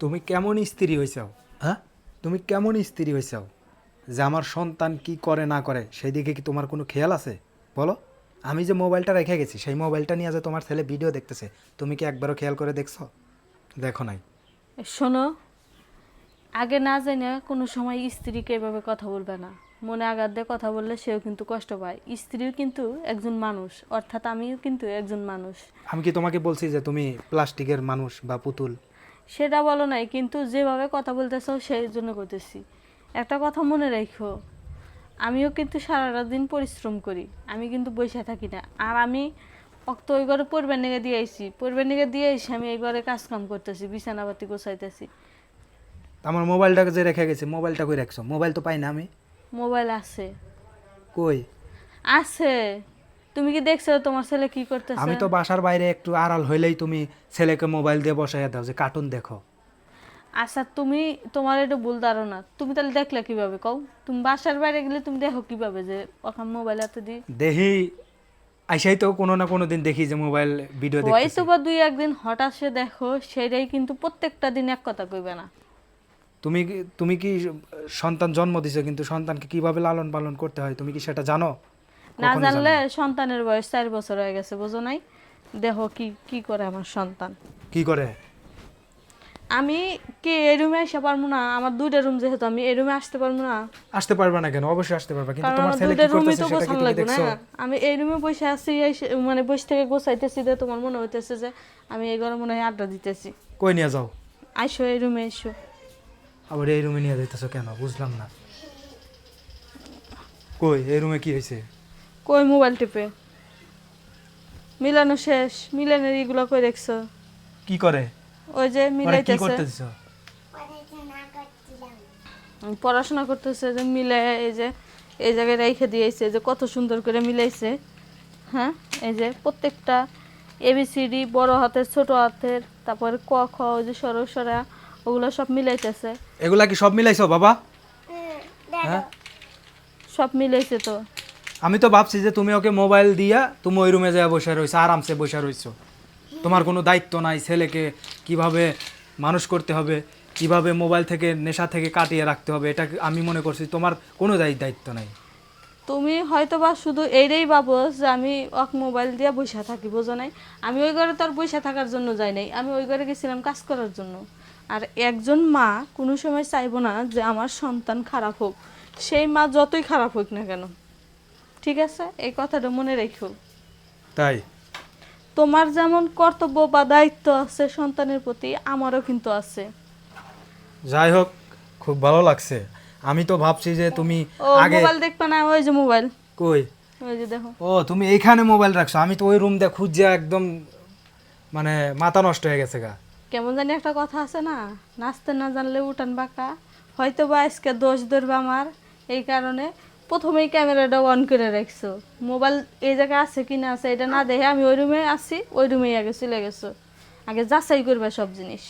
তুমি কেমন স্ত্রী হয়েছাও হ্যাঁ? তুমি কেমন স্ত্রী হয়েছাও যে আমার সন্তান কি করে না করে সেই দিকে কি তোমার কোনো খেয়াল আছে? বলো। আমি যে মোবাইলটা রেখে গেছি সেই মোবাইলটা নিয়ে যে তোমার ছেলে ভিডিও দেখতেছে তুমি কি একবারও খেয়াল করে দেখছ? দেখো নাই। শোনো আগে না জেনে কোনো সময় স্ত্রীকে এভাবে কথা বলবে না। মনে আঘাত দিয়ে কথা বললে সেও কিন্তু কষ্ট পায়। স্ত্রীও কিন্তু একজন মানুষ অর্থাৎ আমিও কিন্তু একজন মানুষ। আমি কি তোমাকে বলছি যে তুমি প্লাস্টিকের মানুষ বা পুতুল? সেটা বলো নাই কিন্তু যেভাবে কথা বলতেছো সেই জন্য করতেছি একটা কথা মনে রেখো আমিও কিন্তু সারাটা দিন পরিশ্রম করি আমি কিন্তু বসে থাকি না। আর আমি অক্ত ওই ঘরে পরিবার নিগে দিয়ে আইছি পরিবার নিগে দিয়ে আইসি আমি এই ঘরে কাজ কাম করতেছি বিছানাপাতি গোছাইতেছি। আমার মোবাইলটাকে যে রেখে গেছে মোবাইলটা কই রাখছো? মোবাইল তো পাই না আমি। মোবাইল আছে। কই? আছে। তুমি কি দেখছ তোমার ছেলে কি করতেছে? আমি তো বাসার বাইরে একটু আড়াল হইলেই তুমি ছেলেকে মোবাইল দিয়ে বসাইয়া দাও যে কার্টুন দেখো। আচ্ছা তুমি তোমার এটা ভুল ধারণা। তুমি তাহলে দেখলে কীভাবে? কও। তুমি বাসার বাইরে গেলে তুমি দেখো কীভাবে যে ওখানে মোবাইল হাতে দি দেখি। আইসাই তো কোনো না কোনো দিন দেখি যে মোবাইল ভিডিও দেখি হয়তো বা দুই একদিন হঠাৎ সে দেখো সেটাই কিন্তু প্রত্যেকটা দিন এক কথা কইবে না। তুমি কি- তুমি কি সন্তান জন্ম দিছো কিন্তু সন্তানকে কীভাবে লালন পালন করতে হয় তুমি কি সেটা জানো? না। জানলে সন্তানের বয়স চার বছর হয়ে গেছে বুঝো নাই? দেখো কি কি করে আমার সন্তান। কি করে? আমি কি এই রুমে আসতে পারব না? আমার দুইটা রুম যেহেতু আমি এই রুমে আসতে পারব না। আসতে পারবে না কেন? অবশ্যই আসতে পারবে। কিন্তু তোমার ছেলে কি করতেছে সেটা কি লাগবে না। আমি এই রুমে বসে আছি মানে বসে থেকে গোছাইতেছি যে তোমার মনে হইতেছে যে আমি এই ঘরে মনে হয় আড্ডা দিতেছি। কই নিয়ে যাও? আইসো এই রুমে এসো আবার এই রুমে নিয়ে যাইতেছো কেন? বুঝলাম না। কই এই রুমে কি হয়েছে কই মোবাইল টিপে? মিলানো শেষ মিলানের এগুলো কই দেখছ? কি করে? ওই যে মানে কি মিলাইতেছে। করতে দিছো পড়াশোনা করতেছে যে মিলে এই যে এই জায়গায় রেখে দিয়েছে যে কত সুন্দর করে মিলাইছে। হ্যাঁ? এই যে প্রত্যেকটা এবিসিডি বড় হাতের ছোট হাতের তারপরে ক খ ওই যে সরসরা ওগুলো সব মিলাইতেছে। এগুলা কি সব মিলাইছো বাবা? হ্যাঁ? সব মিলাইছে তো। আমি তো ভাবছি যে তুমি ওকে মোবাইল দিয়া তুমি ওই রুমে যায় বসে রয়েছো আরামসে বসে রয়েছো তোমার কোনো দায়িত্ব নাই ছেলেকে কীভাবে মানুষ করতে হবে, কীভাবে মোবাইল থেকে, নেশা থেকে কাটিয়ে রাখতে হবে, এটা আমি মনে করছি তোমার কোনো দায়ি- দায়িত্ব নাই। তুমি হয়তো বা শুধু এইটাই ভাবো যে আমি অক মোবাইল দিয়ে বসে থাকি, বোঝো নাই? আমি ওই ঘরে তো আর বসে থাকার জন্য যাই নাই, আমি ওই ঘরে গেছিলাম কাজ করার জন্য। আর একজন মা কোনো সময় চাইব না যে আমার সন্তান খারাপ হোক, সেই মা যতই খারাপ হোক না কেন। ঠিক আছে? এই কথাটা মনে রেখো। তাই? তোমার যেমন কর্তব্য বা দায়িত্ব আছে সন্তানের প্রতি আমারও কিন্তু আছে। যাই হোক খুব ভালো লাগছে। আমি তো ভাবছি যে তুমি ও আগে মোবাইল দেখবে না? ওই যে মোবাইল। কই? ওই যে দেখো। ও তুমি এইখানে মোবাইল রাখছো। আমি তো ওই রুম দিয়ে খুঁজে একদম মানে মাথা নষ্ট হয়ে গেছে গা। কেমন জানি একটা কথা আছে না? নাচতে না জানলে উঠান বাঁকা। হয়তো বা আজকে দোষ ধরবে আমার এই কারণে প্রথমেই ক্যামেরাটা অন করে রাখছো। মোবাইল এই জায়গায় আছে কি না আছে এটা না দেখে আমি ওই রুমে আসি ওই রুমেই আগে চলে গেছো। আগে যাচাই করবে সব জিনিস।